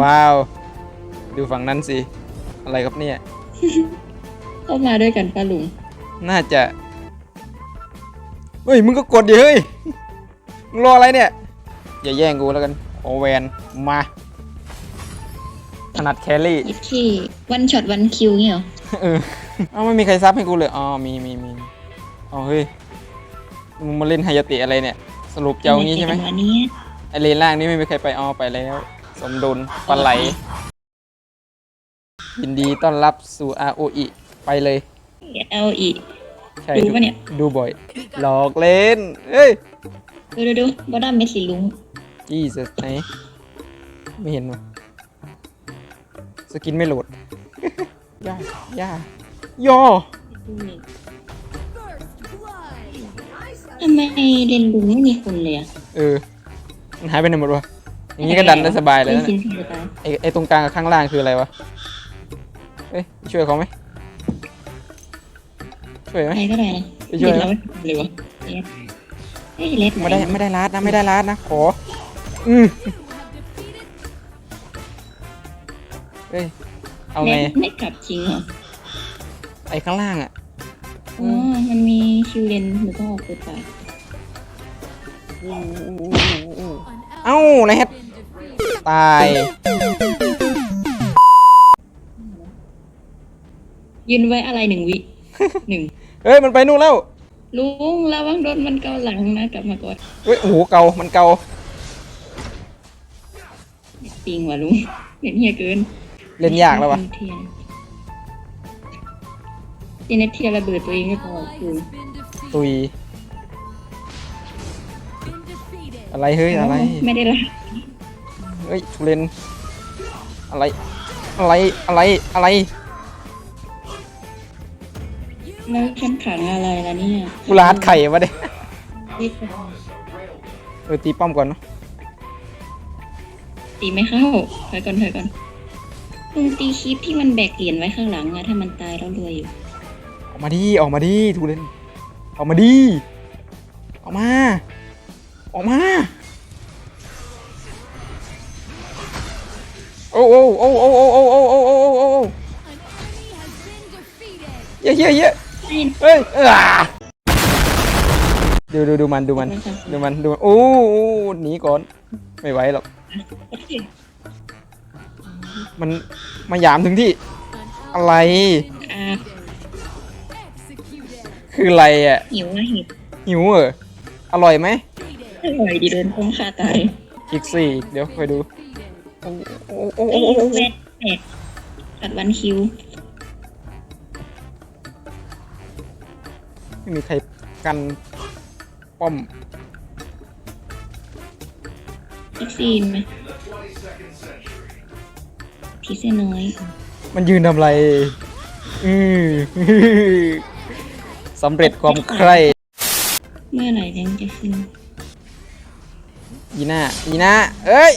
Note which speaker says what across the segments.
Speaker 1: ว้าว ดูฝั่งนั้นสิ อะไรครับเนี่ย
Speaker 2: เข้ามาด้วยกันป้าลุง
Speaker 1: น่าจะ เฮ้ย มึงก็กดดิเฮ้ย มึงรออะไรเนี่ย อย่าแย่งกูแล้วกัน โอแวน มา ถนัดแครี่
Speaker 2: ยิปที่วันช็อตวันคิวเนี่ยเหรอ
Speaker 1: เออ เอาไม่มีใครซับให้กูเลย อ๋อ มีมีมีอ๋อเฮ้ย มึงมาเล่นไฮยาเตะอะไรเนี่ย สรุปจะเอางี้ใช่ไหม
Speaker 2: วันนี้
Speaker 1: ไอเลนล่างนี่ไม่มีใครไปอ๋อไปแล้ว สมดุลปลาไหล ยินดีต้อนรับสู่ ROE ไปเลย
Speaker 2: เอาอีก
Speaker 1: ใช่
Speaker 2: ดูปะเนี่ย
Speaker 1: ดูบ่อย หลอกเล่นเฮ้ย
Speaker 2: ดูดูดูบอดัมเมสซี่ลุง
Speaker 1: ยี่สไหน ไม่เห็นวะสกินไม่โหลด ย่า ย่า ย่อ
Speaker 2: ทำไมเล่นลุงไม่มีคนเลยอะ
Speaker 1: เออ มันหายไปไหนหมดวะ อย่างนี้ก็ดันได้สบายเลยนะ
Speaker 2: จริ
Speaker 1: เนี่ย
Speaker 2: งๆจะตาย
Speaker 1: ไอไอตรงกลางกับข้างล่างคืออะไรวะเอ้ยช่วยเขาไหมช่วยไหม
Speaker 2: ใครก็ได้นะ
Speaker 1: ไปช่วย
Speaker 2: เด็ดเราไม่เลยวะเฮ้ยเล็ด
Speaker 1: ไม่ได้ไม่ได้ลาดนะไม่ได้ลาดนะขออืมเฮ้ยเอาไง
Speaker 2: เล็ดไม่กลับจริงเหรอ
Speaker 1: ไอข้างล่างอะ
Speaker 2: อ๋อมันมีคิวเลนหรือต้องออกไปไป
Speaker 1: เอ้าไรเฮ็ด ตาย
Speaker 2: ยืนไว้อะไรหนึ่งวิ หนึ่ง
Speaker 1: เฮ้ย มันไปนู่นแล้ว
Speaker 2: ลุงระวังโดนมันเกาหลังนะกลับมาก่อน
Speaker 1: เฮ้ยโอ้โหเกา มันเกา
Speaker 2: ปิงว่ะลุงเล่นเฮียเกิน
Speaker 1: เล่นยากแล้ววะ
Speaker 2: เทียนเจเนตเทียระเบิดตัวเองไม่พอลุง
Speaker 1: ตุย อะไรเฮ้ยอะไร
Speaker 2: ไม่ได้ละ
Speaker 1: เฮ้ยทุเรนอะไร อะไร อะไร อะไร
Speaker 2: แล้วฉันขังอะไรล่ะเนี่ย
Speaker 1: กูลาดไข่วะเด้
Speaker 2: ตี
Speaker 1: เออตีป้อมก่อนเนาะ
Speaker 2: ตีไม่เข้าถอยก่อนถอยก่อนลุงตีคลิปที่มันแบกเหรียญไว้ข้างหลังอะถ้ามันตายแล้วรวยอยู่
Speaker 1: ออกมาดิออกมาดิทุเรนออกมาดิออกมา ออกมา อ้โอ้โอ้โอ้โอ้โอ้โอ้โอ้โอ้โอ้โอ้เยอะเยอะเยอะเฮ้ยเออดูดูดูมันดูมันดูมันดูมันโอ้หนีก่อนไม่ไหวหรอกมันมาหยามถึงที่อะไรคืออะไรอะ
Speaker 2: หิวนะหิว
Speaker 1: หิวเหรออร่อยไหม
Speaker 2: อร่อยดีโดนต้มฆ่าตาย
Speaker 1: อีกสี่เดี๋ยวคอยดู โอ้โอ้โอ้
Speaker 2: ไอ้
Speaker 1: โอ้โอ้
Speaker 2: เวทแบกตัดวันคิว
Speaker 1: ไม่มีใครกันป้อม
Speaker 2: อีกซีนไหมพีเส้นน้อย
Speaker 1: มันยืนทำไรอือสำเร็จความใคร่
Speaker 2: เมื่อไหร่แรงจะขึ้น
Speaker 1: ยีน่ายีน่าเอ้ย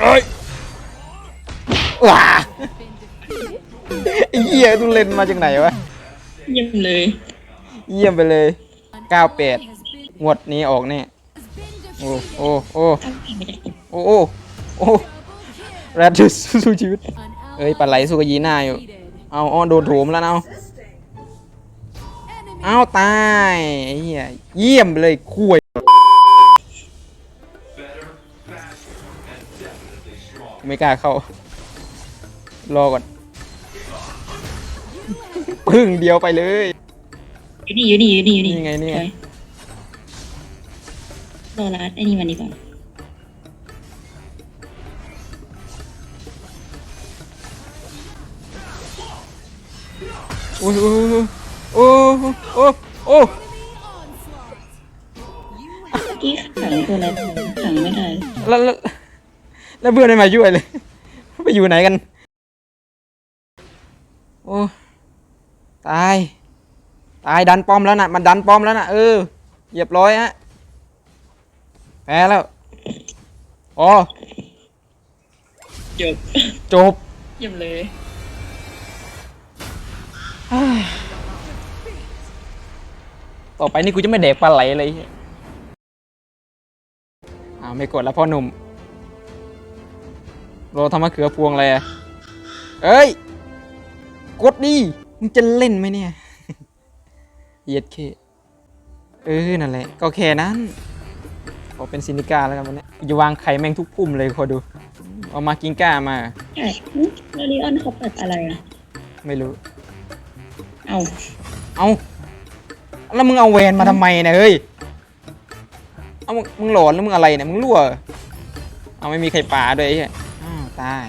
Speaker 1: เอ้ยว้าไอ้เหี้ยทุเรนมาจากไหนวะ
Speaker 2: เยี่ยมเลย
Speaker 1: เยี่ยมไปเลย 98 งวดนี้ออกแน่ โอ้โอ้โอ้
Speaker 2: ตั้งแต่ไม่ได้
Speaker 1: โอ้โอ้โอ้แรดสู้ชีวิต เอ้ยปลาไหลสู้กับยีน่าอยู่ เอาอ้อโดนโถมแล้วนะเอาเอาตายไอ้เหี้ยเยี่ยมไปเลยคุย ไม่กล้าเข้า รอก่อนพึ่งเดียวไปเลย
Speaker 2: อยู่นี่อยู่นี่อยู่นี่อยู่นี่
Speaker 1: นี่ไงนี่ไง
Speaker 2: ถอยรอรัดไอ้นี่มันดีกว่า
Speaker 1: โอ้ยโอ้ยโอ้ยโอ้ยโอ้ย
Speaker 2: เมื่อกี้ขังตัวอะไรขังไม่ได้
Speaker 1: แล้วแล้ว แล้วเพื่อนไม่มาช่วยเลย ไปอยู่ไหนกัน โอ้ตาย ตายดันป้อมแล้วนะมันดันป้อมแล้วนะเออเหยียบร้อยฮะแพ้แล้วอ๋อ
Speaker 2: จบ
Speaker 1: จบ
Speaker 2: เยี่ยมเลย
Speaker 1: ต่อไปนี่กูจะไม่เด็กปลาไหลเลยอ้าวไม่กดแล้วพ่อหนุ่ม รอทำมะเขือพวงอะไรเอ้ย กดดิ มึงจะเล่นไหมเนี่ยเย็ดเคเออ นั่นแหละ ก็แค่นั้นขอเป็นซินิก้าแล้วกันวันนี้อย่วางไข่แม่งทุกพุ่มเลยคอดู เอามากินก้ามา
Speaker 2: ใช่แล้วลีออนเขาเปิดอะไรอะ
Speaker 1: ไม่รู้
Speaker 2: เอา
Speaker 1: เอาแล้วมึงเอาแวนมาทำไมเนี่ยเฮ้ย เอามึงหลอนหรือมึงอะไรเนี่ยมึงรั่ว เอาไม่มีใครป่าด้วยไอ้ ตาย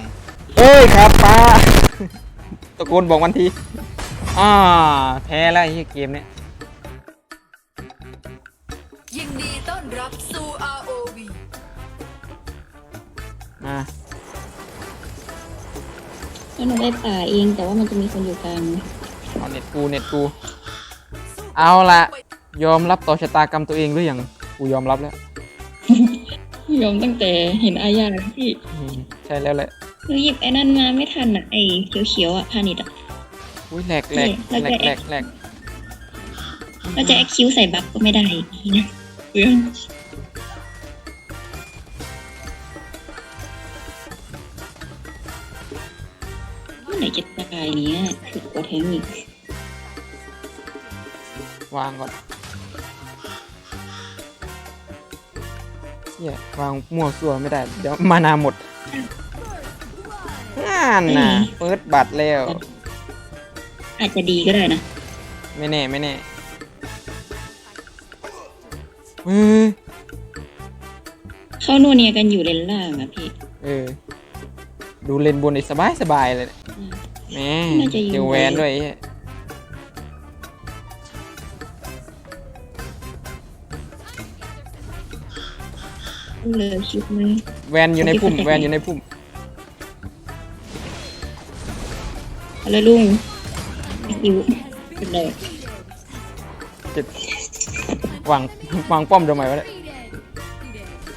Speaker 1: เฮ้ยครับป้าตะโกนบอกมันทีอ่าแพ้แล้วไอ้เหี้ยเกมเนี้ย
Speaker 3: ยินดีต้อนรับสู่ ROV
Speaker 1: มา
Speaker 2: แล้วหนูได้ป่าเองแต่ว่ามันจะมีคนอยู่กลาง
Speaker 1: เอาเน็ตกูเน็ตกู เอาละยอมรับต่อชะตากรรมตัวเองหรือยังกูยอมรับแล้ว
Speaker 2: ยอมตั้งแต่เห็นอาญาพี่
Speaker 1: อืมใช่แล้วแหละ
Speaker 2: หนูหยิบไอ้นั่นมาไม่ทันอะไอ้เขียวๆอะพานิดอะ
Speaker 1: อุ้ยแหลกแหลก
Speaker 2: แล้ว
Speaker 1: แหล
Speaker 2: จะ
Speaker 1: กแหลกแหลก
Speaker 2: เราจะแอคคิวใส่บัฟก็ไม่ได้อีกนะเปลืองเมื่อไหร่จะตายเนี้ยถึกกว่าแทงอีก
Speaker 1: วางก่อน เหี้ยวางมั่วซั่วไม่ได้ เดี๋ยวมานาหมดงานนะเปิดบัตรแล้ว
Speaker 2: อาจจะดีก็ได้นะ
Speaker 1: ไม่แน่ไม่แน่เออ
Speaker 2: เข้านัวเนียกันอยู่เลนล่างอะพี่
Speaker 1: เออ ดูเลนบนอีกสบายสบายเลยเนี่ย
Speaker 2: อืม
Speaker 1: แหม่
Speaker 2: น่าจะยิง
Speaker 1: เจอแวนด้วยไอ้เหี้ย
Speaker 2: เลยคิดไหม
Speaker 1: แวนอยู่ในพุ่มแวนอยู่ในพุ่ม
Speaker 2: อาเลยลุงแอคคิวเป็นเลย
Speaker 1: เจ็บวางวางป้อมทำไมวะเนี่ย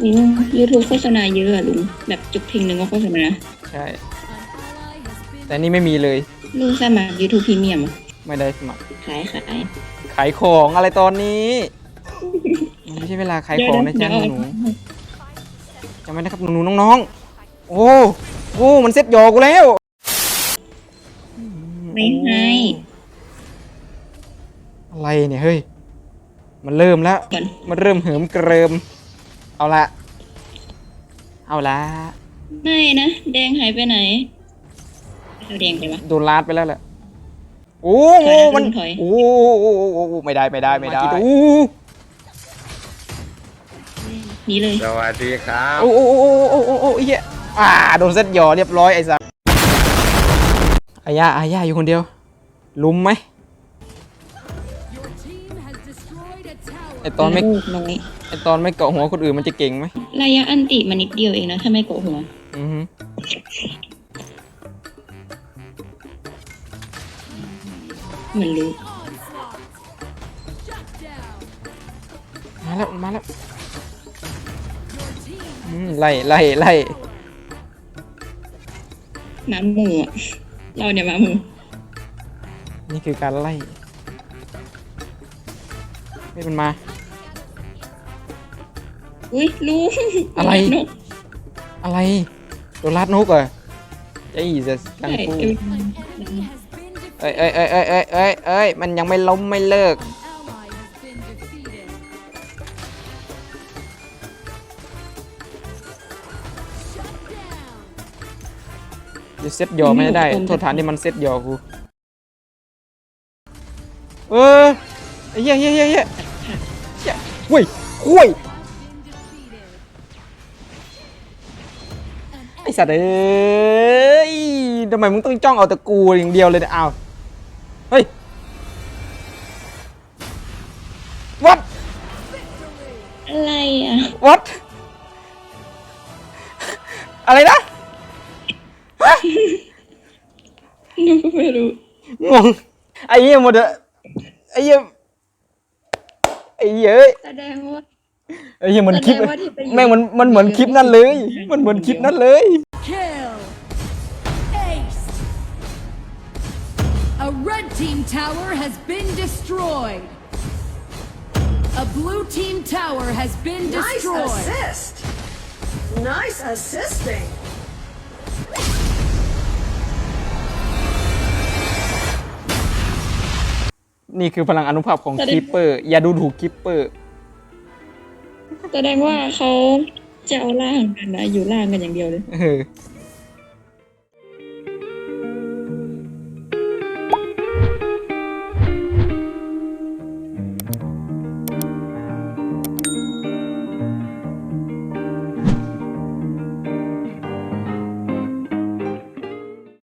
Speaker 2: ลุงยูทูบโฆษณาเยอะอะลุง แบบจุกเพลงหนึ่งก็โฆษณา
Speaker 1: ใช่ แต่นี่ไม่มีเลย
Speaker 2: ลุงสมัครยูทูบพรีเมียม
Speaker 1: ไม่ได้สมัคร
Speaker 2: ขายขาย
Speaker 1: ขายของอะไรตอนนี้ ไม่ใช่เวลาขายของนะจ๊ะหนูำไว้นะครับหนูๆน้องๆ โอ้ โอ้ มันเซ็ตหยอกูแล้ว
Speaker 2: ไม่ให้
Speaker 1: อะไรเนี่ยเฮ้ย มันเริ่มแล้ว
Speaker 2: ก่อน
Speaker 1: มันเริ่มเหิมเกริม เอาละ เอาละ
Speaker 2: ไม่นะ แดงหายไปไหนเอาแดงไปวะ
Speaker 1: โดนลาดไปแล้วแหละ โอ้โห
Speaker 2: ถอยนะ
Speaker 1: มัน
Speaker 2: ลุงถอย
Speaker 1: โอ้โหโอ้โหไม่ได้ไม่ได้ไม่ได้โอ้
Speaker 2: ห นีเลย
Speaker 4: สวัสดีครับ
Speaker 1: โอ้โอ้โอ้โอ้โอ้โอ้ไอ้เหี้ยอ่าโดนเซ็ตหยอเรียบร้อยไอ้สัสอายาอายาอยู่คนเดียว ลุมไหม
Speaker 3: Your team has destroyed a tower
Speaker 1: ไอตอนไม่
Speaker 2: ลูกน้อย
Speaker 1: ไอตอนไม่เกาะหัวคนอื่นมันจะเก่งไหม
Speaker 2: ระยะอันติมันนิดเดียวเองนะถ้าไม่โกะหัว
Speaker 1: อือฮึ
Speaker 2: เหมือนรู้
Speaker 1: มาแล้วมาแล้วอื มไล่ไล่ไล่
Speaker 2: หมาหมูอะเราเนี่ยหมาหมู
Speaker 1: นี่คือการไล่ไม่มันมา
Speaker 2: อุ้ยลุง
Speaker 1: อะไร
Speaker 2: นก
Speaker 1: อะไรโดนลัดนกเหรอไอ้จะกั
Speaker 2: ใช่
Speaker 1: งฟู
Speaker 2: เออ
Speaker 1: เอ้ยเอ้ยเอ้ยเอ้ยเอ้ยเอ้ยเอ้ยมันยังไม่ล้มไม่เลิก จะเซ็ตยอไม่ได้ โทษฐานที่มันเซ็ตยอกู เออไอ้เหี้ยเหี้ยเหี้ยเหี้ยเหี้ยเฮ้ยคุยไอสัตว์เอ้ยทำไมมึงต้องจ้องเอาแต่กูอย่างเดียวเลยเนี่ยอ้าวเฮ้ย what
Speaker 2: อะไรอะ
Speaker 1: what อะไรนะ
Speaker 2: หนูก็ ไม่รู้
Speaker 1: งงไอ้เหี้ยหมดอะไอ้เหี้ยไอ้เหี้ยเอ้ย
Speaker 2: แสดงว่า
Speaker 1: ไอ้เหี้ยเหมือนคลิป
Speaker 2: แสดงว่าที่ไปอยู่
Speaker 1: แม่งมันมันเหมือนคลิปนั่นเลย มันเหมือนคลิปนั่นเลย
Speaker 3: Kill. Ace. A red team tower has been destroyed. A blue team tower has been
Speaker 5: Nice
Speaker 3: destroyed.
Speaker 5: assist. Nice assisting.
Speaker 1: นี่คือพลังอนุภาพของคิปเปอร์อย่าดูถูกคิปเปอร์
Speaker 2: แสดงว่าเขาจะเอาล่างกันนะอยู่ล่างกันอย่างเดียวเลย
Speaker 1: เออ